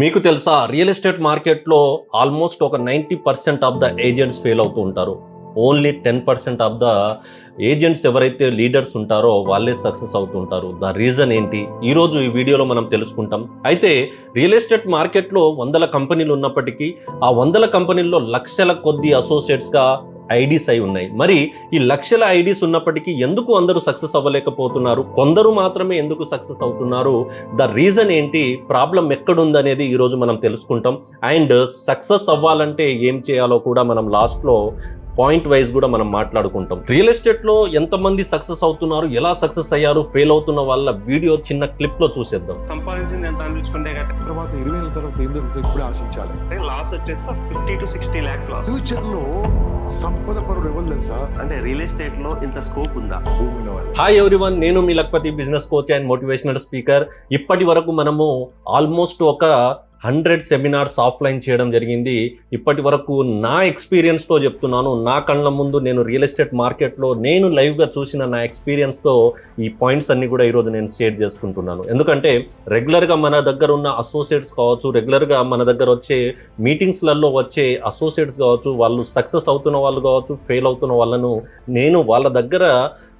మీకు తెలుసా real estate మార్కెట్లో ఆల్మోస్ట్ ఒక ninety percent of the agents fail అవుతూ ఉంటారు. Only ten percent of the agents ఎవరైతే లీడర్స్ ఉంటారో వాళ్ళే సక్సెస్ అవుతుంటారు ద రీజన్ ఏంటి? ఈరోజు ఈ వీడియోలో మనం తెలుసుకుంటాం. అయితే రియల్ ఎస్టేట్ మార్కెట్లో వందల కంపెనీలు ఉన్నప్పటికీ ఆ వందల కంపెనీల్లో లక్షల కొద్ది అసోసియేట్స్గా ఐడీస్ అయి ఉన్నాయి. మరి ఈ లక్షల ఐడీస్ ఉన్నప్పటికీ ఎందుకు అందరూ సక్సెస్ అవ్వలేకపోతున్నారు? కొందరు మాత్రమే ఎందుకు సక్సెస్ అవుతున్నారు? ద రీజన్ ఏంటి? ప్రాబ్లం ఎక్కడుందనేది ఈరోజు మనం తెలుసుకుంటాం. అండ్ సక్సెస్ అవ్వాలంటే ఏం చేయాలో కూడా మనం లాస్ట్లో పాయింట్ వైజ్ కూడా మనం మాట్లాడుకుంటాం. రియల్ ఎస్టేట్లో ఎంతమంది సక్సెస్ అవుతున్నారు ఎలా సక్సెస్ అయ్యారు ఫెయిల్ అవుతున్న వాళ్ళ వీడియో చిన్న క్లిప్లో చూసేద్దాం. సంపాదించింది ఎంత అనిపించుకుంటే తర్వాత ఇరవై ఏళ్ళ తర్వాత ఏం జరుగుతుందో ఇప్పుడే ఆశించాలి లాస్ వచ్చేసి fifty to sixty lakhs loss. ఫ్యూచర్లో సంపద పరుడు ఎవరు తెలుసా? అంటే రియల్ ఎస్టేట్లో ఇంత స్కోప్ ఉందా? భూమి ఉన్నవాళ్ళు. హాయ్ ఎవ్రీవన్ నేను మీ Lakhpati business coach and motivational speaker ఇప్పటి వరకు మనము ఆల్మోస్ట్ ఒక హండ్రెడ్ సెమినార్స్ ఆఫ్లైన్ చేయడం జరిగింది. ఇప్పటి వరకు నా ఎక్స్పీరియన్స్తో చెప్తున్నాను. నా కళ్ళ ముందు నేను రియల్ ఎస్టేట్ మార్కెట్లో నేను లైవ్గా చూసిన నా ఎక్స్పీరియన్స్తో ఈ పాయింట్స్ అన్నీ కూడా ఈరోజు నేను షేర్ చేసుకుంటున్నాను. ఎందుకంటే రెగ్యులర్గా మన దగ్గర ఉన్న అసోసియేట్స్ కావచ్చు రెగ్యులర్గా మన దగ్గర వచ్చే మీటింగ్స్లలో వచ్చే అసోసియేట్స్ కావచ్చు వాళ్ళు సక్సెస్ అవుతున్న వాళ్ళు కావచ్చు ఫెయిల్ అవుతున్న వాళ్ళను నేను వాళ్ళ దగ్గర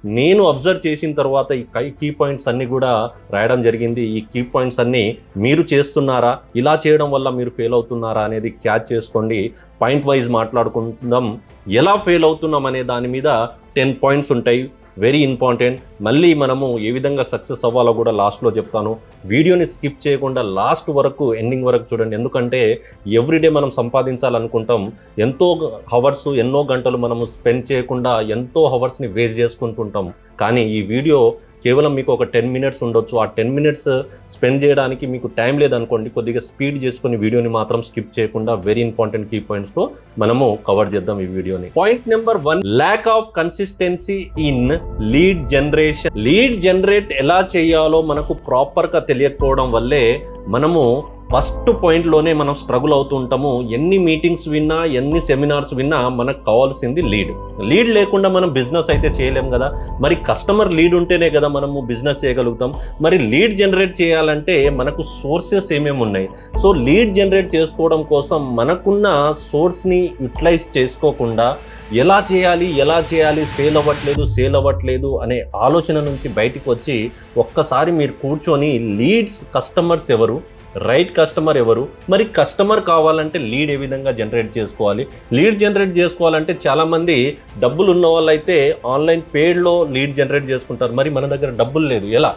నేను అబ్జర్వ్ చేసిన తర్వాత ఈ కీ పాయింట్స్ అన్నీ కూడా రాయడం జరిగింది. ఈ కీ పాయింట్స్ అన్నీ మీరు చేస్తున్నారా? ఇలా చేయడం వల్ల మీరు ఫెయిల్ అవుతున్నారా అనేది క్యాచ్ చేసుకోండి. పాయింట్ వైజ్ మాట్లాడుకుందాం. ఎలా ఫెయిల్ అవుతున్నాం అనే దాని మీద టెన్ పాయింట్స్ ఉంటాయి. Very important. మళ్ళీ మనము ఏ విధంగా సక్సెస్ అవ్వాలో కూడా లాస్ట్లో చెప్తాను. వీడియోని స్కిప్ చేయకుండా లాస్ట్ వరకు ఎండింగ్ వరకు చూడండి. ఎందుకంటే ఎవ్రీడే మనం సంపాదించాలనుకుంటాం. ఎంతో హవర్స్ ఎన్నో గంటలు మనము స్పెండ్ చేయకుండా ఎంతో హవర్స్ని వేస్ట్ చేసుకుంటుంటాం. కానీ ఈ వీడియో కేవలం మీకు ఒక టెన్ మినిట్స్ ఉండొచ్చు. ఆ టెన్ మినిట్స్ స్పెండ్ చేయడానికి మీకు టైం లేదనుకోండి కొద్దిగా స్పీడ్ చేసుకుని వీడియోని మాత్రం స్కిప్ చేయకుండా వెరీ ఇంపార్టెంట్ కీ పాయింట్స్తో మనము కవర్ చేద్దాం ఈ వీడియోని. Point number one lack of consistency in lead generation lead generate ఎలా చేయాలో మనకు ప్రాపర్గా తెలియకపోవడం వల్లే మనము ఫస్ట్ పాయింట్లోనే మనం స్ట్రగుల్ అవుతూ ఉంటాము. ఎన్ని మీటింగ్స్ విన్నా ఎన్ని సెమినార్స్ విన్నా మనకు కావాల్సింది లీడ్. లీడ్ లేకుండా మనం బిజినెస్ అయితే చేయలేం కదా. మరి కస్టమర్ లీడ్ ఉంటేనే కదా మనము బిజినెస్ చేయగలుగుతాం. మరి లీడ్ జనరేట్ చేయాలంటే మనకు సోర్సెస్ ఏమేమి ఉన్నాయి? సో లీడ్ జనరేట్ చేసుకోవడం కోసం మనకున్న సోర్స్ని యూటిలైజ్ చేసుకోకుండా ఎలా చేయాలి ఎలా చేయాలి సేల్ అవ్వట్లేదు సేల్ అవ్వట్లేదు అనే ఆలోచన నుంచి బయటకు వచ్చి ఒక్కసారి మీరు కూర్చొని లీడ్స్ కస్టమర్స్ ఎవరు? రైట్ కస్టమర్ ఎవరు? మరి కస్టమర్ కావాలంటే లీడ్ ఏ విధంగా జనరేట్ చేసుకోవాలి? లీడ్ జనరేట్ చేసుకోవాలంటే చాలామంది డబ్బులు ఉన్న వాళ్ళైతే ఆన్లైన్ పేడ్లో లీడ్ జనరేట్ చేసుకుంటారు. మరి మన దగ్గర డబ్బులు లేదు. ఎలా?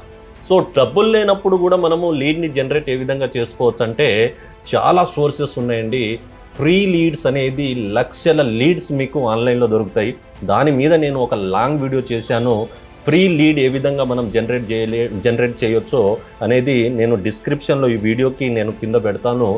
సో డబ్బులు లేనప్పుడు కూడా మనము లీడ్ని జనరేట్ ఏ విధంగా చేసుకోవచ్చు అంటే చాలా సోర్సెస్ ఉన్నాయండి. ఫ్రీ లీడ్స్ అనేది లక్షల లీడ్స్ మీకు ఆన్లైన్లో దొరుకుతాయి. దాని మీద నేను ఒక లాంగ్ వీడియో చేశాను. ఫ్రీ లీడ్ ఏ విధంగా మనం జనరేట్ చేయలే జనరేట్ చేయొచ్చో అనేది నేను డిస్క్రిప్షన్లో ఈ వీడియోకి నేను కింద పెడతాను.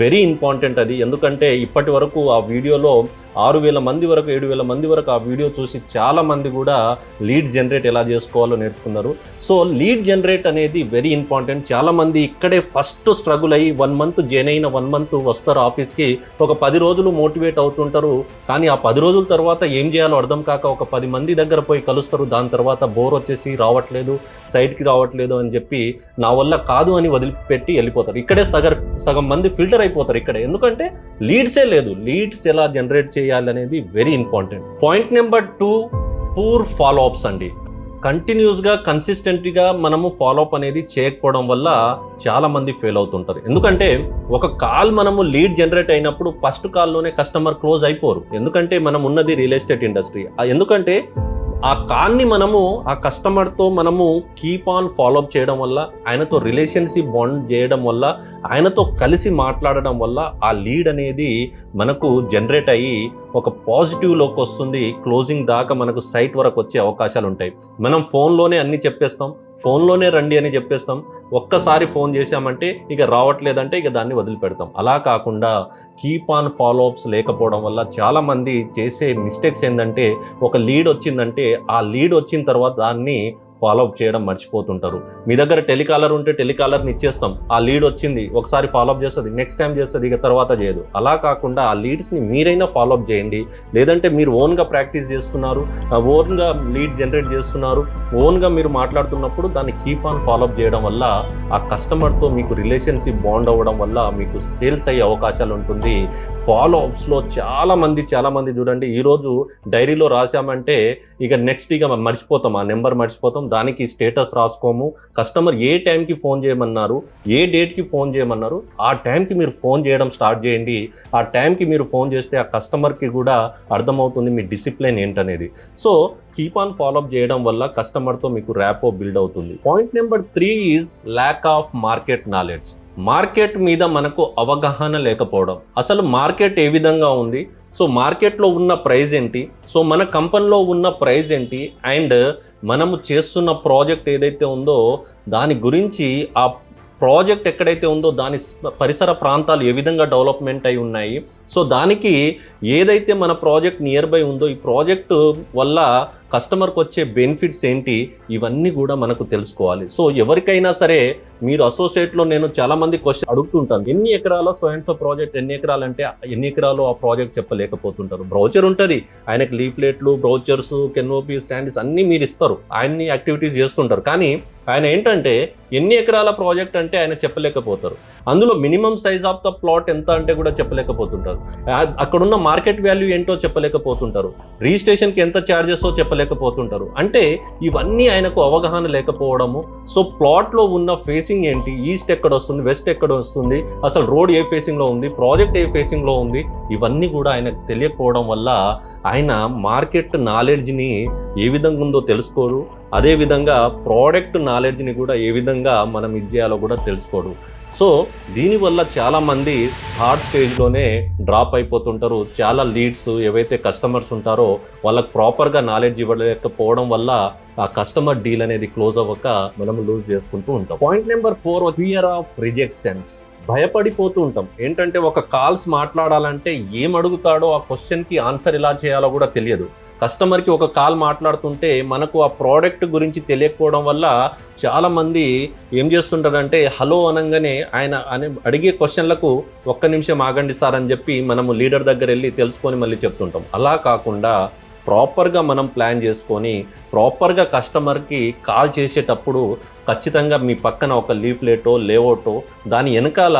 వెరీ ఇంపార్టెంట్ అది. ఎందుకంటే ఇప్పటి వరకు ఆ వీడియోలో ఆరు వేల మంది వరకు ఏడు వేల మంది వరకు ఆ వీడియో చూసి చాలా మంది కూడా లీడ్ జనరేట్ ఎలా చేసుకోవాలో నేర్చుకున్నారు. సో లీడ్ జనరేట్ అనేది వెరీ ఇంపార్టెంట్. చాలామంది ఇక్కడే ఫస్ట్ స్ట్రగుల్ అయ్యి వన్ మంత్ జాయిన్ అయిన వన్ మంత్ వస్తారు ఆఫీస్కి. ఒక పది రోజులు మోటివేట్ అవుతుంటారు. కానీ ఆ పది రోజుల తర్వాత ఏం చేయాలో అర్థం కాక ఒక పది మంది దగ్గర పోయి కలుస్తారు. దాని తర్వాత బోర్ వచ్చేసి రావట్లేదు. సైట్కి రావట్లేదు అని చెప్పి నా వల్ల కాదు అని వదిలిపెట్టి వెళ్ళిపోతారు. ఇక్కడే సగం సగం మంది ఫిల్టర్ అయిపోతారు ఇక్కడే. ఎందుకంటే లీడ్సే లేదు. లీడ్స్ ఎలా జనరేట్ చేయాలి అనేది very important point number two poor follow ups అండి. కంటిన్యూస్గా కన్సిస్టెంట్గా మనము ఫాలోఅప్ అనేది చేయకపోవడం వల్ల చాలా మంది ఫెయిల్ అవుతుంటారు. ఎందుకంటే ఒక కాల్ మనము లీడ్ జనరేట్ అయినప్పుడు ఫస్ట్ కాల్లోనే కస్టమర్ క్లోజ్ అయిపోరు. ఎందుకంటే మనం ఉన్నది రియల్ ఎస్టేట్ ఇండస్ట్రీ ఎందుకంటే ఆ కాన్ని మనము ఆ కస్టమర్తో మనము కీప్ ఆన్ ఫాలోఅప్ చేయడం వల్ల ఆయనతో రిలేషన్షిప్ బాండ్ చేయడం వల్ల ఆయనతో కలిసి మాట్లాడడం వల్ల ఆ లీడ్ అనేది మనకు జనరేట్ అయ్యి ఒక పాజిటివ్లోకి వస్తుంది. క్లోజింగ్ దాకా మనకు సైట్ వరకు వచ్చే అవకాశాలు ఉంటాయి మనం ఫోన్లోనే అన్ని చెప్పేస్తాం. ఫోన్లోనే రండి అని చెప్పేస్తాం. ఒక్కసారి ఫోన్ చేశామంటే ఇక రావట్లేదంటే ఇక దాన్ని వదిలిపెడతాం. అలా కాకుండా కీప్ ఆన్ ఫాలోఅప్స్ లేకపోవడం వల్ల చాలామంది చేసే మిస్టేక్స్ ఏంటంటే ఒక లీడ్ వచ్చిందంటే ఆ లీడ్ వచ్చిన తర్వాత దాన్ని ఫాలో అప్ చేయడం మర్చిపోతుంటారు. మీ దగ్గర టెలికాలర్ ఉంటే టెలికాలర్ని ఇచ్చేస్తాం. ఆ లీడ్ వచ్చింది ఒకసారి ఫాలో అప్ చేస్తుంది నెక్స్ట్ టైం చేస్తుంది ఇక తర్వాత చేయదు. అలా కాకుండా ఆ లీడ్స్ని మీరైనా ఫాలో అప్ చేయండి. లేదంటే మీరు ఓన్గా ప్రాక్టీస్ చేస్తున్నారు ఓన్గా లీడ్ జనరేట్ చేస్తున్నారు ఓన్గా మీరు మాట్లాడుతున్నప్పుడు దాన్ని కీప్ ఆన్ ఫాలో అప్ చేయడం వల్ల ఆ కస్టమర్తో మీకు రిలేషన్షిప్ బాండ్ అవ్వడం వల్ల మీకు సేల్స్ అయ్యే అవకాశాలు ఉంటుంది. ఫాలో అప్స్లో చాలామంది చూడండి ఈరోజు డైరీలో రాసామంటే ఇక నెక్స్ట్ ఇక మర్చిపోతాం ఆ నెంబర్ మర్చిపోతాం. దానికి స్టేటస్ రాసుకోము. కస్టమర్ ఏ టైంకి ఫోన్ చేయమన్నారు ఏ డేట్కి ఫోన్ చేయమన్నారు ఆ టైంకి మీరు ఫోన్ చేయడం స్టార్ట్ చేయండి. ఆ టైంకి మీరు ఫోన్ చేస్తే ఆ కస్టమర్కి కూడా అర్థమవుతుంది మీ డిసిప్లిన్ ఏంటనేది. So keep on follow up చేయడం వల్ల కస్టమర్తో మీకు ర్యాపో బిల్డ్ అవుతుంది. Point number three is lack of market knowledge market మీద మనకు అవగాహన లేకపోవడం. అసలు మార్కెట్ ఏ విధంగా ఉంది? సో మార్కెట్లో ఉన్న ప్రైజ్ ఏంటి? సో మన కంపెనీలో ఉన్న ప్రైజ్ ఏంటి? అండ్ మనము చేస్తున్న ప్రాజెక్ట్ ఏదైతే ఉందో దాని గురించి ఆ ప్రాజెక్ట్ ఎక్కడైతే ఉందో దాని పరిసర ప్రాంతాలు ఏ విధంగా డెవలప్మెంట్ అయి ఉన్నాయి? సో దానికి ఏదైతే మన ప్రాజెక్ట్ నియర్ బై ఉందో ఈ ప్రాజెక్ట్ వల్ల కస్టమర్కి వచ్చే బెనిఫిట్స్ ఏంటి ఇవన్నీ కూడా మనకు తెలుసుకోవాలి. సో ఎవరికైనా సరే మీరు అసోసియేట్లో నేను చాలామంది క్వశ్చన్ అడుగుతుంటాను. ఎన్ని ఎకరాల సో ప్రాజెక్ట్ ఎన్ని ఎకరాలు అంటే ఎన్ని ఎకరాలు ఆ ప్రాజెక్ట్ చెప్పలేకపోతుంటారు. బ్రౌచర్ ఉంటుంది. ఆయనకి లీఫ్లెట్లు బ్రౌచర్స్ కెన్ఓపీ స్టాండ్స్ అన్నీ మీరు ఇస్తారు. ఆయన్ని యాక్టివిటీస్ చేస్తుంటారు. కానీ ఆయన ఏంటంటే ఎన్ని ఎకరాల ప్రాజెక్ట్ అంటే ఆయన చెప్పలేకపోతారు. అందులో minimum size of the plot ఎంత అంటే కూడా చెప్పలేకపోతుంటారు. అక్కడున్న మార్కెట్ వాల్యూ ఏంటో చెప్పలేకపోతుంటారు. రిజిస్ట్రేషన్కి ఎంత ఛార్జెసో చెప్పలేకపోతుంటారు. అంటే ఇవన్నీ ఆయనకు అవగాహన లేకపోవడము. సో ప్లాట్లో ఉన్న ఫేసింగ్ ఏంటి? ఈస్ట్ ఎక్కడ వస్తుంది? వెస్ట్ ఎక్కడ వస్తుంది? అసలు రోడ్ ఏ ఫేసింగ్లో ఉంది? ప్రాజెక్ట్ ఏ ఫేసింగ్లో ఉంది? ఇవన్నీ కూడా ఆయనకు తెలియకపోవడం వల్ల ఆయన మార్కెట్ నాలెడ్జ్ని ఏ విధంగా ఉందో తెలుసుకోరు. అదేవిధంగా ప్రోడక్ట్ నాలెడ్జ్ని కూడా ఏ విధంగా మనం ఇది చేయాలో కూడా తెలుసుకోడు. సో దీనివల్ల చాలామంది థర్డ్ స్టేజ్లోనే డ్రాప్ అయిపోతుంటారు. చాలా లీడ్స్ ఏవైతే కస్టమర్స్ ఉంటారో వాళ్ళకి ప్రాపర్గా నాలెడ్జ్ ఇవ్వలేకపోవడం వల్ల ఆ కస్టమర్ డీల్ అనేది క్లోజ్ అవ్వక మనం లూజ్ చేసుకుంటూ ఉంటాం. Point number four fear of rejections భయపడిపోతూ ఉంటాం. ఏంటంటే ఒక కాల్స్ మాట్లాడాలంటే ఏం అడుగుతాడో ఆ క్వశ్చన్కి ఆన్సర్ ఎలా చేయాలో కూడా తెలియదు. కస్టమర్కి ఒక కాల్ మాట్లాడుతుంటే మనకు ఆ ప్రోడక్ట్ గురించి తెలియకపోవడం వల్ల చాలామంది ఏం చేస్తుంటారంటే హలో అనగానే ఆయన అని అడిగే క్వశ్చన్లకు ఒక్క నిమిషం ఆగండి సార్ అని చెప్పి మనము లీడర్ దగ్గర వెళ్ళి తెలుసుకొని మళ్ళీ చెప్తుంటాం. అలా కాకుండా ప్రాపర్గా మనం ప్లాన్ చేసుకొని ప్రాపర్గా కస్టమర్కి కాల్ చేసేటప్పుడు ఖచ్చితంగా మీ పక్కన ఒక లీఫ్లెటో లేఅవుటో దాని వెనకాల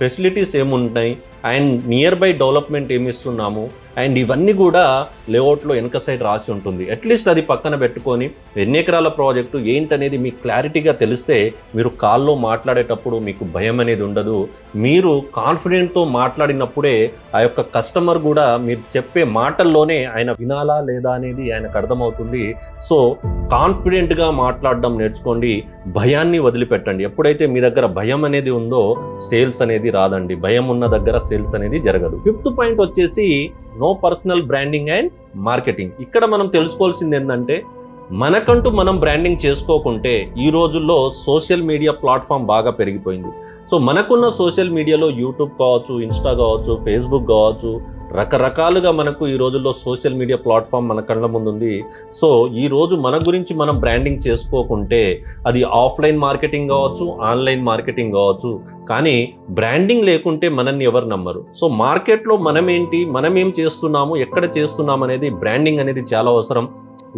ఫెసిలిటీస్ ఏముంటాయి అండ్ నియర్ బై డెవలప్మెంట్ ఏమి ఇస్తున్నాము అండ్ ఇవన్నీ కూడా లేఅవుట్లో వెనక సైడ్ రాసి ఉంటుంది. అట్లీస్ట్ అది పక్కన పెట్టుకొని ఎన్ని ఎకరాల ప్రాజెక్టు ఏంటనేది మీకు క్లారిటీగా తెలిస్తే మీరు కాల్లో మాట్లాడేటప్పుడు మీకు భయం అనేది ఉండదు. మీరు కాన్ఫిడెంట్తో మాట్లాడినప్పుడే ఆ యొక్క కస్టమర్ కూడా మీరు చెప్పే మాటల్లోనే ఆయన వినాలా లేదా అనేది ఆయనకు అర్థమవుతుంది. సో కాన్ఫిడెంట్గా మాట్లాడడం నేర్చుకోండి. భయాన్ని వదిలిపెట్టండి. ఎప్పుడైతే మీ దగ్గర భయం అనేది ఉందో సేల్స్ అనేది రాదండి. భయం ఉన్న దగ్గర సేల్స్ అనేది జరగదు. ఫిఫ్త్ పాయింట్ వచ్చేసి no personal branding and marketing. ఇక్కడ మనం తెలుసుకోవాల్సింది ఏంటంటే మనకంటూ మనం బ్రాండింగ్ చేసుకోకుంటే ఈ రోజుల్లో సోషల్ మీడియా ప్లాట్ఫామ్ బాగా పెరిగిపోయింది. సో మనకున్న సోషల్ మీడియాలో యూట్యూబ్ కావచ్చు ఇన్స్టా కావచ్చు ఫేస్బుక్ కావచ్చు రకరకాలుగా మనకు ఈ రోజుల్లో సోషల్ మీడియా ప్లాట్ఫామ్ మన కళ్ళ ముందుంది. సో ఈ రోజు మన గురించి మనం బ్రాండింగ్ చేసుకోకుంటే అది ఆఫ్లైన్ మార్కెటింగ్ కావచ్చు ఆన్లైన్ మార్కెటింగ్ కావచ్చు కానీ బ్రాండింగ్ లేకుంటే మనల్ని ఎవరు నమ్మరు. సో మార్కెట్లో మనం ఏంటి మనం ఏం చేస్తున్నాము ఎక్కడ చేస్తున్నాం అనేది బ్రాండింగ్ అనేది చాలా అవసరం.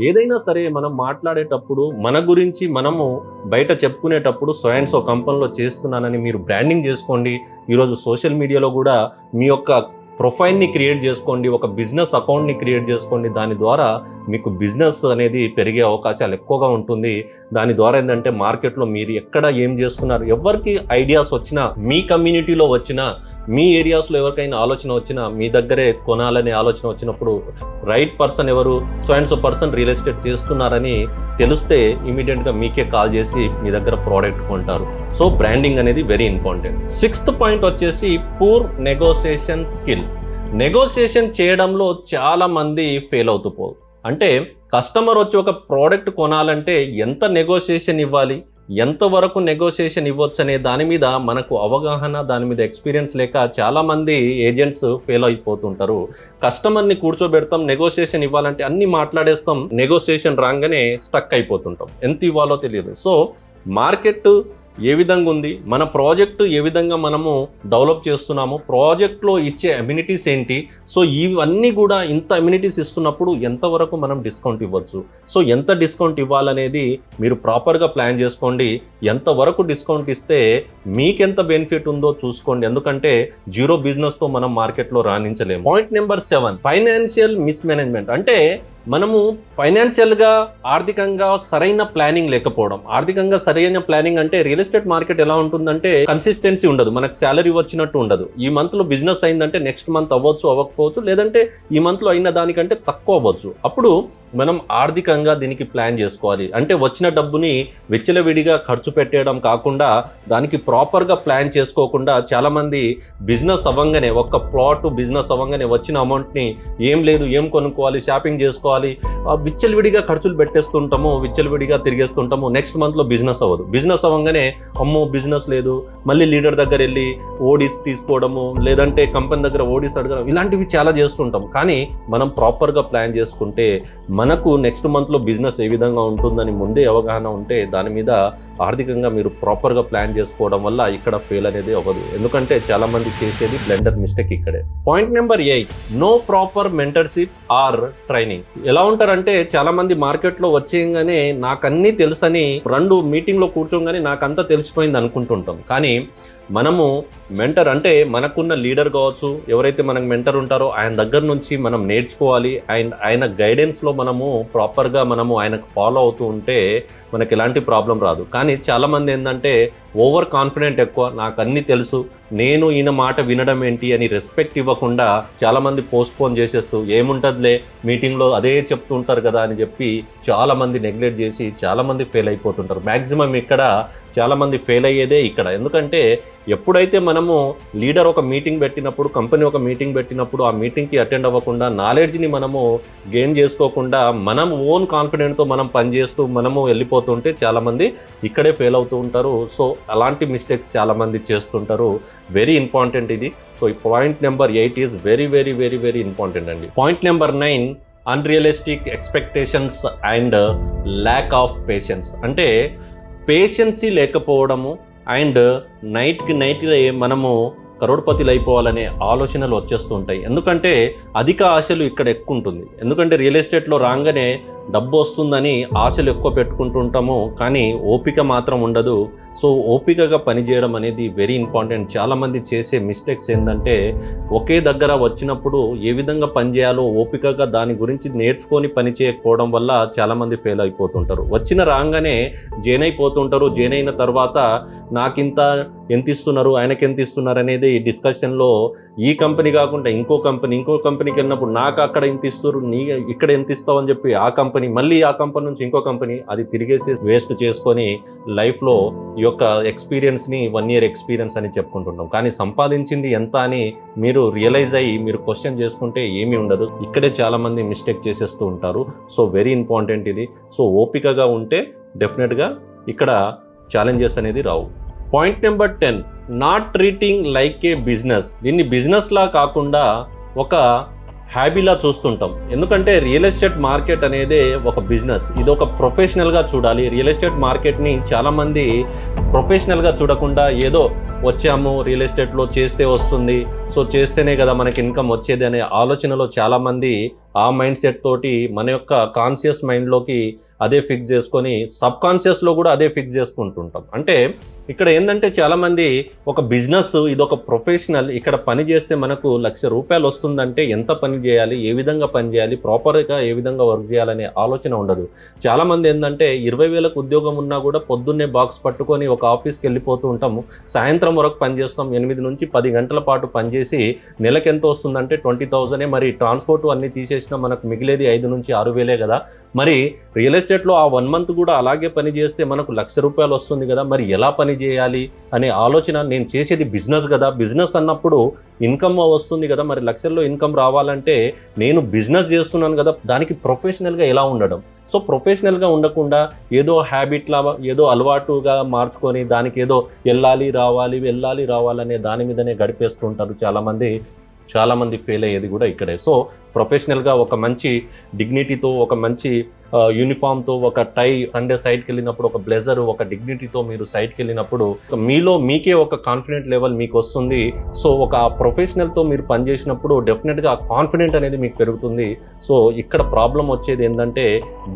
ఏదైనా సరే మనం మాట్లాడేటప్పుడు మన గురించి మనము బయట చెప్పుకునేటప్పుడు స్వయం సో కంపెనీలో చేస్తున్నానని మీరు బ్రాండింగ్ చేసుకోండి. ఈరోజు సోషల్ మీడియాలో కూడా మీ యొక్క ప్రొఫైల్ని క్రియేట్ చేసుకోండి ఒక బిజినెస్ అకౌంట్ని క్రియేట్ చేసుకోండి. దాని ద్వారా మీకు బిజినెస్ అనేది పెరిగే అవకాశాలు ఎక్కువగా ఉంటుంది. దాని ద్వారా ఏంటంటే మార్కెట్లో మీరు ఎక్కడ ఏం చేస్తున్నారు ఎవరికి ఐడియాస్ వచ్చినా మీ కమ్యూనిటీలో వచ్చినా మీ ఏరియాస్లో ఎవరికైనా ఆలోచన వచ్చినా మీ దగ్గరే కొనాలనే ఆలోచన వచ్చినప్పుడు రైట్ పర్సన్ ఎవరు so and so person real estate చేస్తున్నారని తెలిస్తే ఇమీడియట్గా మీకే కాల్ చేసి మీ దగ్గర ప్రోడక్ట్ కొంటారు. సో బ్రాండింగ్ అనేది వెరీ ఇంపార్టెంట్ సిక్స్త్ పాయింట్ వచ్చేసి పూర్ నెగోసియేషన్ స్కిల్ నెగోసియేషన్ చేయడంలో చాలామంది ఫెయిల్ అవుతూ పోదు అంటే కస్టమర్ వచ్చి ఒక ప్రోడక్ట్ కొనాలంటే ఎంత నెగోసియేషన్ ఇవ్వాలి? ఎంతవరకు నెగోషియేషన్ ఇవ్వచ్చు అనే దాని మీద మనకు అవగాహన దాని మీద ఎక్స్పీరియన్స్ లేక చాలామంది ఏజెంట్స్ ఫెయిల్ అయిపోతుంటారు. కస్టమర్ని కూర్చోబెడతాం నెగోషియేషన్ ఇవ్వాలంటే అన్ని మాట్లాడేస్తాం నెగోషియేషన్ రాగానే స్టక్ అయిపోతుంటాం. ఎంత ఇవ్వాలో తెలియదు. సో మార్కెట్ ఏ విధంగా ఉంది? మన ప్రాజెక్టు ఏ విధంగా మనము డెవలప్ చేస్తున్నాము ప్రాజెక్ట్లో ఇచ్చే అమ్యూనిటీస్ ఏంటి? సో ఇవన్నీ కూడా ఇంత అమ్యూనిటీస్ ఇస్తున్నప్పుడు ఎంతవరకు మనం డిస్కౌంట్ ఇవ్వచ్చు? సో ఎంత డిస్కౌంట్ ఇవ్వాలనేది మీరు ప్రాపర్గా ప్లాన్ చేసుకోండి. ఎంతవరకు డిస్కౌంట్ ఇస్తే మీకెంత బెనిఫిట్ ఉందో చూసుకోండి. ఎందుకంటే జీరో బిజినెస్తో మనం మార్కెట్లో రాణించలేము. Point number seven financial mismanagement. అంటే మనము ఫైనాన్షియల్గా ఆర్థికంగా సరైన ప్లానింగ్ లేకపోవడం. ఆర్థికంగా సరైన ప్లానింగ్ అంటే రియల్ ఎస్టేట్ మార్కెట్ ఎలా ఉంటుందంటే కన్సిస్టెన్సీ ఉండదు. మనకు శాలరీ వచ్చినట్టు ఉండదు. ఈ మంత్లో బిజినెస్ అయిందంటే నెక్స్ట్ మంత్ అవ్వచ్చు అవ్వకపోవచ్చు లేదంటే ఈ మంత్లో అయిన దానికంటే తక్కువ అవ్వచ్చు. అప్పుడు మనం ఆర్థికంగా దీనికి ప్లాన్ చేసుకోవాలి. అంటే వచ్చిన డబ్బుని విచ్చలవిడిగా ఖర్చు పెట్టేయడం కాకుండా దానికి ప్రాపర్గా ప్లాన్ చేసుకోకుండా చాలామంది బిజినెస్ అవ్వంగానే ఒక్క ప్లాట్ బిజినెస్ అవ్వంగానే వచ్చిన అమౌంట్ని ఏం లేదు ఏం కొనుక్కోవాలి షాపింగ్ చేసుకోవాలి విచ్చలవిడిగా ఖర్చులు పెట్టేస్తుంటాము విచ్చలవిడిగా తిరిగేస్తుంటాము నెక్స్ట్ మంత్లో బిజినెస్ అవ్వదు. బిజినెస్ అవ్వగానే అమ్మో బిజినెస్ లేదు మళ్ళీ లీడర్ దగ్గర వెళ్ళి ఓడిస్ తీసుకోవడము లేదంటే కంపెనీ దగ్గర ఓడిస్ అడగడం ఇలాంటివి చాలా చేస్తుంటాం కానీ మనం ప్రాపర్గా ప్లాన్ చేసుకుంటే మనకు నెక్స్ట్ మంత్లో బిజినెస్ ఏ విధంగా ఉంటుందని ముందే అవగాహన ఉంటే దాని మీద ఆర్థికంగా మీరు ప్రాపర్గా ప్లాన్ చేసుకోవడం వల్ల ఇక్కడ ఫెయిల్ అనేది అవ్వదు. ఎందుకంటే చాలామంది చేసేది బ్లెండర్ మిస్టేక్ ఇక్కడే. Point number eight no proper mentorship or training ఎలా ఉంటారంటే చాలామంది మార్కెట్లో వచ్చేయంగానే నాకు అన్నీ తెలుసని రెండు మీటింగ్లో కూర్చోగానే నాకు అంతా తెలిసిపోయింది అనుకుంటుంటాం. కానీ మనము మెంటర్ అంటే మనకున్న లీడర్ కావచ్చు ఎవరైతే మనకు మెంటర్ ఉంటారో ఆయన దగ్గర నుంచి మనం నేర్చుకోవాలి. అండ్ ఆయన గైడెన్స్లో మనము ప్రాపర్గా మనము ఆయనకు ఫాలో అవుతూ ఉంటే మనకి ఎలాంటి ప్రాబ్లం రాదు. కానీ చాలామంది ఏంటంటే ఓవర్ కాన్ఫిడెంట్ ఎక్కువ నాకు అన్నీ తెలుసు నేను ఈయన మాట వినడం ఏంటి అని రెస్పెక్ట్ ఇవ్వకుండా చాలామంది పోస్ట్పోన్ చేసేస్తూ ఏముంటుందిలే మీటింగ్లో అదే చెప్తూ ఉంటారు కదా అని చెప్పి చాలామంది నెగ్లెక్ట్ చేసి చాలామంది ఫెయిల్ అయిపోతుంటారు. మ్యాక్సిమం ఇక్కడ చాలామంది ఫెయిల్ అయ్యేదే ఇక్కడ. ఎందుకంటే ఎప్పుడైతే మనము లీడర్ ఒక మీటింగ్ పెట్టినప్పుడు కంపెనీ ఒక మీటింగ్ పెట్టినప్పుడు ఆ మీటింగ్కి అటెండ్ అవ్వకుండా నాలెడ్జ్ని మనము గెయిన్ చేసుకోకుండా మనం ఓన్ కాన్ఫిడెంట్తో మనం పనిచేస్తూ మనము వెళ్ళిపోతుంటే చాలామంది ఇక్కడే ఫెయిల్ అవుతూ ఉంటారు. సో అలాంటి మిస్టేక్స్ చాలామంది చేస్తుంటారు. వెరీ ఇంపార్టెంట్ ఇది. సో ఈ point number eight is very very very very important అండి. Point number nine unrealistic expectations and lack of patience అంటే పేషెన్సీ లేకపోవడము అండ్ నైట్కి నైట్ మనము కరోడ్పతిలు అయిపోవాలనే ఆలోచనలు వచ్చేస్తూ ఉంటాయి. ఎందుకంటే అధిక ఆశలు ఇక్కడ ఎక్కువ ఉంటుంది. ఎందుకంటే రియల్ ఎస్టేట్లో రాగానే డబ్బు వస్తుందని ఆశలు ఎక్కువ పెట్టుకుంటుంటాము కానీ ఓపిక మాత్రం ఉండదు. సో ఓపికగా పనిచేయడం అనేది వెరీ ఇంపార్టెంట్ చాలామంది చేసే మిస్టేక్స్ ఏంటంటే ఒకే దగ్గర వచ్చినప్పుడు ఏ విధంగా పనిచేయాలో ఓపికగా దాని గురించి నేర్చుకొని పని చేయకపోవడం వల్ల చాలామంది ఫెయిల్ అయిపోతుంటారు. వచ్చిన రాగానే జైన్ అయిపోతుంటారు జైన్ అయిన తర్వాత నాకింత ఎంత ఇస్తున్నారు ఆయనకి ఎంత ఇస్తున్నారు అనేది డిస్కషన్లో ఈ కంపెనీ కాకుండా ఇంకో కంపెనీ ఇంకో కంపెనీకి వెళ్ళినప్పుడు నాకు అక్కడ ఎంత ఇస్తారు నీ ఇక్కడ ఎంత ఇస్తావు అని చెప్పి ఆ కంపెనీ కంపెనీ మళ్ళీ ఆ కంపెనీ నుంచి ఇంకో కంపెనీ అది తిరిగేసి వేస్ట్ చేసుకొని లైఫ్లో ఈ యొక్క ఎక్స్పీరియన్స్ని వన్ ఇయర్ ఎక్స్పీరియన్స్ అని చెప్పుకుంటుంటాం. కానీ సంపాదించింది ఎంత అని మీరు రియలైజ్ అయ్యి మీరు క్వశ్చన్ చేసుకుంటే ఏమీ ఉండదు. ఇక్కడే చాలామంది మిస్టేక్ చేసేస్తూ ఉంటారు. సో వెరీ ఇంపార్టెంట్ ఇది. సో ఓపికగా ఉంటే డెఫినెట్గా ఇక్కడ ఛాలెంజెస్ అనేది రావు. Point number ten not treating like a business దీన్ని బిజినెస్లా కాకుండా ఒక హ్యాబీలా చూస్తుంటాం. ఎందుకంటే రియల్ ఎస్టేట్ మార్కెట్ అనేది ఒక బిజినెస్. ఇది ఒక ప్రొఫెషనల్గా చూడాలి. రియల్ ఎస్టేట్ మార్కెట్ని చాలామంది ప్రొఫెషనల్గా చూడకుండా ఏదో వచ్చాము రియల్ ఎస్టేట్లో చేస్తే వస్తుంది. సో చేస్తేనే కదా మనకి ఇన్కమ్ వచ్చేది అనే ఆలోచనలో చాలామంది ఆ మైండ్ సెట్ తోటి మన యొక్క కాన్షియస్ మైండ్లోకి అదే ఫిక్స్ చేసుకొని సబ్ కాన్షియస్లో కూడా అదే ఫిక్స్ చేసుకుంటుంటాం. అంటే ఇక్కడ ఏంటంటే చాలామంది ఒక బిజినెస్ ఇది ఒక ప్రొఫెషనల్ ఇక్కడ పని చేస్తే మనకు లక్ష రూపాయలు వస్తుందంటే ఎంత పని చేయాలి ఏ విధంగా పని చేయాలి ప్రాపర్గా ఏ విధంగా వర్క్ చేయాలనే ఆలోచన ఉండదు. చాలామంది ఏంటంటే ఇరవై వేలకు ఉద్యోగం ఉన్నా కూడా పొద్దున్నే బాక్స్ పట్టుకొని ఒక ఆఫీస్కి వెళ్ళిపోతూ ఉంటాము. సాయంత్రం వరకు పనిచేస్తాం ఎనిమిది నుంచి పది గంటల పాటు పనిచేసి నెలకు ఎంత వస్తుందంటే ట్వంటీ థౌజండే మరి ట్రాన్స్పోర్ట్ అన్నీ తీసేసినా మనకు మిగిలేది ఐదు నుంచి ఆరు వేలే కదా. మరి రియల్ ఎస్టేట్లో ఆ వన్ మంత్ కూడా అలాగే పని చేస్తే మనకు లక్ష రూపాయలు వస్తుంది కదా మరి ఎలా పని చేయాలి అనే ఆలోచన నేను చేసేది బిజినెస్ కదా. బిజినెస్ అన్నప్పుడు ఇన్కమ్ వస్తుంది కదా మరి లక్షల్లో ఇన్కమ్ రావాలంటే నేను బిజినెస్ చేస్తున్నాను కదా దానికి ప్రొఫెషనల్గా ఎలా ఉండడం? సో ప్రొఫెషనల్గా ఉండకుండా ఏదో హ్యాబిట్లా ఏదో అలవాటుగా మార్చుకొని దానికి ఏదో వెళ్ళాలి రావాలి వెళ్ళాలి రావాలనే దాని మీదనే గడిపేస్తుంటారు చాలామంది చాలామంది ఫెయిల్ అయ్యేది కూడా ఇక్కడే. సో ప్రొఫెషనల్గా ఒక మంచి డిగ్నిటీతో ఒక మంచి యూనిఫామ్తో ఒక టై సండే సైట్కి వెళ్ళినప్పుడు ఒక బ్లెజర్ ఒక డిగ్నిటీతో మీరు సైట్కి వెళ్ళినప్పుడు మీలో మీకే ఒక కాన్ఫిడెంట్ లెవెల్ మీకు వస్తుంది సో ఒక ప్రొఫెషనల్తో మీరు పనిచేసినప్పుడు డెఫినెట్గా కాన్ఫిడెంట్ అనేది మీకు పెరుగుతుంది. సో ఇక్కడ ప్రాబ్లం వచ్చేది ఏంటంటే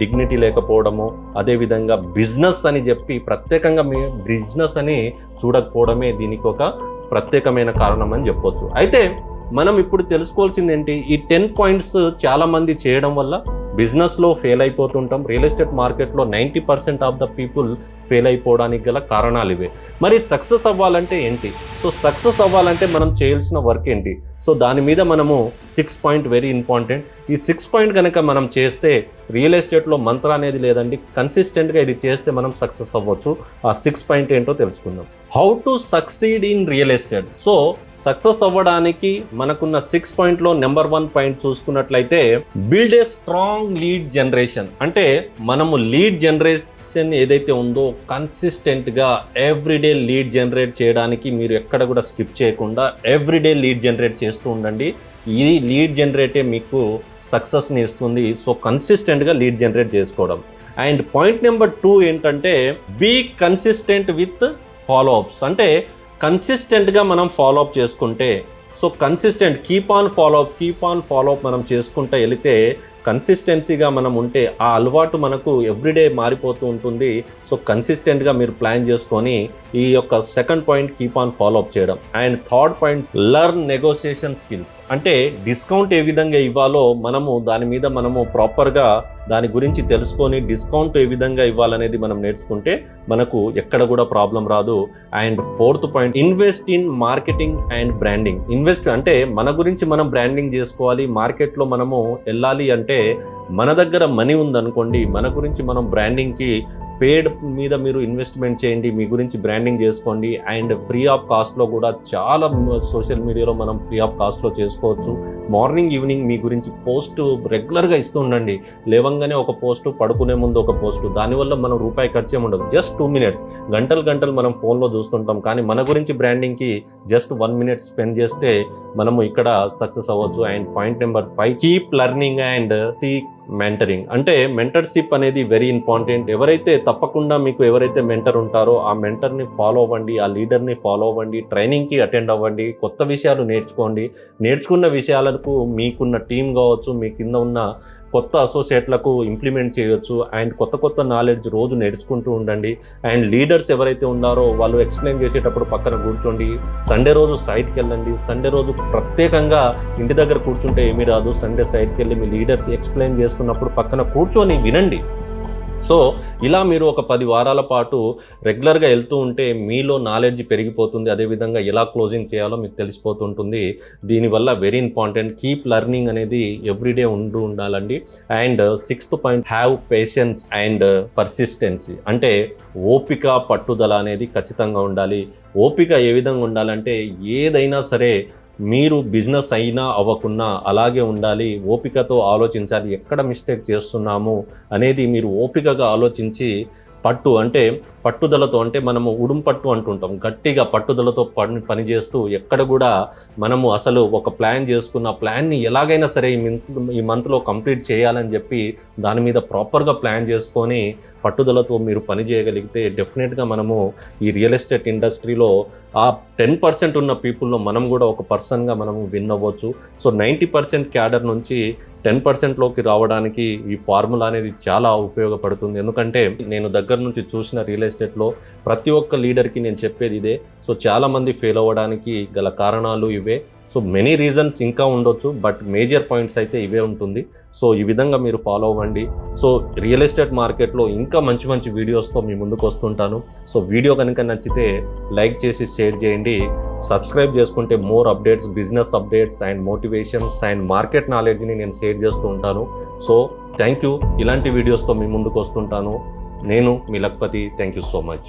డిగ్నిటీ లేకపోవడము అదేవిధంగా బిజినెస్ అని చెప్పి ప్రత్యేకంగా మీ బిజినెస్ అని చూడకపోవడమే దీనికి ఒక ప్రత్యేకమైన కారణం అని చెప్పొచ్చు. అయితే మనం ఇప్పుడు తెలుసుకోవాల్సింది ఏంటి? ఈ టెన్ పాయింట్స్ చాలా మంది చేయడం వల్ల బిజినెస్లో ఫెయిల్ అయిపోతుంటాం. రియల్ ఎస్టేట్ మార్కెట్లో ninety percent of the people fail అయిపోవడానికి గల కారణాలు ఇవే. మరి సక్సెస్ అవ్వాలంటే ఏంటి? సో సక్సెస్ అవ్వాలంటే మనం చేయాల్సిన వర్క్ ఏంటి? సో దాని మీద మనము సిక్స్ పాయింట్ వెరీ ఇంపార్టెంట్ ఈ సిక్స్ పాయింట్ కనుక మనం చేస్తే రియల్ ఎస్టేట్లో మంత్ర అనేది లేదండి. కన్సిస్టెంట్గా ఇది చేస్తే మనం సక్సెస్ అవ్వచ్చు. ఆ సిక్స్ పాయింట్ ఏంటో తెలుసుకుందాం. How to succeed in real estate so success అవ్వడానికి మనకున్న సిక్స్ పాయింట్లో నెంబర్ వన్ పాయింట్ చూసుకున్నట్లయితే build a strong lead generation అంటే మనము లీడ్ జనరేషన్ ఏదైతే ఉందో కన్సిస్టెంట్గా ఎవ్రీడే లీడ్ జనరేట్ చేయడానికి మీరు ఎక్కడ కూడా స్కిప్ చేయకుండా ఎవ్రీడే లీడ్ జనరేట్ చేస్తూ ఉండండి. ఈ లీడ్ జనరేటే మీకు సక్సెస్ని ఇస్తుంది. సో కన్సిస్టెంట్గా లీడ్ జనరేట్ చేసుకోవడం. అండ్ పాయింట్ నెంబర్ టూ ఏంటంటే be consistent with follow ups అంటే కన్సిస్టెంట్గా మనం ఫాలో అప్ చేసుకుంటే so consistent keep on follow up keep on follow up మనం చేసుకుంటూ వెళితే కన్సిస్టెన్సీగా మనం ఉంటే ఆ అలవాటు మనకు ఎవ్రీడే మారిపోతూ ఉంటుంది. సో కన్సిస్టెంట్గా మీరు ప్లాన్ చేసుకొని ఈ యొక్క second point keep on follow up చేయడం. And third point learn negotiation skills అంటే డిస్కౌంట్ ఏ విధంగా ఇవ్వాలో మనము దాని మీద మనము ప్రాపర్గా దాని గురించి తెలుసుకొని డిస్కౌంట్ ఏ విధంగా ఇవ్వాలనేది మనం నేర్చుకుంటే మనకు ఎక్కడ కూడా ప్రాబ్లం రాదు. And fourth point invest in marketing and branding invest అంటే మన గురించి మనం బ్రాండింగ్ చేసుకోవాలి. మార్కెట్లో మనము వెళ్ళాలి అంటే మన దగ్గర మనీ ఉందనుకోండి మన గురించి మనం బ్రాండింగ్కి పేడ్ మీద మీరు ఇన్వెస్ట్మెంట్ చేయండి మీ గురించి బ్రాండింగ్ చేసుకోండి అండ్ ఫ్రీ ఆఫ్ కాస్ట్లో కూడా చాలా సోషల్ మీడియాలో మనం ఫ్రీ ఆఫ్ కాస్ట్లో చేసుకోవచ్చు. మార్నింగ్ ఈవినింగ్ మీ గురించి పోస్ట్ రెగ్యులర్గా ఇస్తూ ఉండండి. లేవంగానే ఒక పోస్ట్ పడుకునే ముందు ఒక పోస్ట్ దానివల్ల మనం రూపాయి ఖర్చు ఉండదు. జస్ట్ టూ మినిట్స్ గంటలు గంటలు మనం ఫోన్లో చూస్తుంటాం కానీ మన గురించి బ్రాండింగ్కి జస్ట్ వన్ మినిట్ స్పెండ్ చేస్తే మనము ఇక్కడ సక్సెస్ అవ్వచ్చు. And point number five keep learning and the mentoring అంటే మెంటర్షిప్ అనేది వెరీ ఇంపార్టెంట్ ఎవరైతే తప్పకుండా మీకు ఎవరైతే మెంటర్ ఉంటారో ఆ మెంటర్ని ఫాలో అవ్వండి ఆ లీడర్ని ఫాలో అవ్వండి ట్రైనింగ్కి అటెండ్ అవ్వండి కొత్త విషయాలు నేర్చుకోండి. నేర్చుకున్న విషయాలకు మీకున్న టీం కావచ్చు మీ కింద ఉన్న కొత్త అసోసియేట్లకు ఇంప్లిమెంట్ చేయొచ్చు. అండ్ కొత్త కొత్త నాలెడ్జ్ రోజు నేర్చుకుంటూ ఉండండి. అండ్ లీడర్స్ ఎవరైతే ఉన్నారో వాళ్ళు ఎక్స్ప్లెయిన్ చేసేటప్పుడు పక్కన కూర్చోండి. సండే రోజు సైట్కి వెళ్ళండి సండే రోజు ప్రత్యేకంగా ఇంటి దగ్గర కూర్చుంటే ఏమీ రాదు. సండే సైట్కి వెళ్ళి మీ లీడర్కి ఎక్స్ప్లెయిన్ చేస్తున్నప్పుడు పక్కన కూర్చొని వినండి. సో ఇలా మీరు ఒక పది వారాల పాటు రెగ్యులర్గా వెళ్తూ ఉంటే మీలో నాలెడ్జ్ పెరిగిపోతుంది. అదేవిధంగా ఎలా క్లోజింగ్ చేయాలో మీకు తెలిసిపోతుంటుంది. దీనివల్ల వెరీ ఇంపార్టెంట్. కీప్ లెర్నింగ్ అనేది ఎవ్రీడే ఉంటూ ఉండాలండి. And sixth point have patience and persistency. అంటే ఓపిక పట్టుదల అనేది ఖచ్చితంగా ఉండాలి. ఓపిక ఏ విధంగా ఉండాలంటే ఏదైనా సరే మీరు బిజినెస్ అయినా అవ్వకున్నా అలాగే ఉండాలి ఓపికతో ఆలోచించాలి ఎక్కడ మిస్టేక్ చేస్తున్నాము అనేది మీరు ఓపికగా ఆలోచించి పట్టు అంటే పట్టుదలతో అంటే మనము ఉడుం పట్టు అంటుంటాం. గట్టిగా పట్టుదలతో పని పనిచేస్తూ ఎక్కడ కూడా మనము అసలు ఒక ప్లాన్ చేసుకున్న ప్లాన్ని ఎలాగైనా సరే ఈ మంత్ ఈ మంత్లో కంప్లీట్ చేయాలని చెప్పి దాని మీద ప్రాపర్గా ప్లాన్ చేసుకొని పట్టుదలతో మీరు పని చేయగలిగితే డెఫినెట్గా మనము ఈ రియల్ ఎస్టేట్ ఇండస్ట్రీలో ఆ టెన్ పర్సెంట్ ఉన్న పీపుల్లో మనం కూడా ఒక పర్సన్గా మనము విన్ అవ్వచ్చు. సో నైంటీ పర్సెంట్ క్యాడర్ నుంచి టెన్ పర్సెంట్లోకి రావడానికి ఈ ఫార్ములా అనేది చాలా ఉపయోగపడుతుంది. ఎందుకంటే నేను దగ్గర నుంచి చూసిన రియల్ ఎస్టేట్లో ప్రతి ఒక్క లీడర్కి నేను చెప్పేది ఇదే. సో చాలామంది ఫెయిల్ అవ్వడానికి గల కారణాలు ఇవే. సో మెనీ రీజన్స్ ఇంకా ఉండొచ్చు బట్ మేజర్ పాయింట్స్ అయితే ఇవే ఉంటుంది. సో ఈ విధంగా మీరు ఫాలో అవ్వండి. సో రియల్ ఎస్టేట్ మార్కెట్లో ఇంకా మంచి మంచి వీడియోస్తో మీ ముందుకు వస్తుంటాను. సో వీడియో కనుక నచ్చితే లైక్ చేసి షేర్ చేయండి. సబ్స్క్రైబ్ చేసుకుంటే more updates business updates and motivations and market నాలెడ్జ్ని నేను షేర్ చేస్తూ ఉంటాను. సో థ్యాంక్ యూ ఇలాంటి వీడియోస్తో మీ ముందుకు వస్తుంటాను. నేను మీ Lakhpati. Thank you so much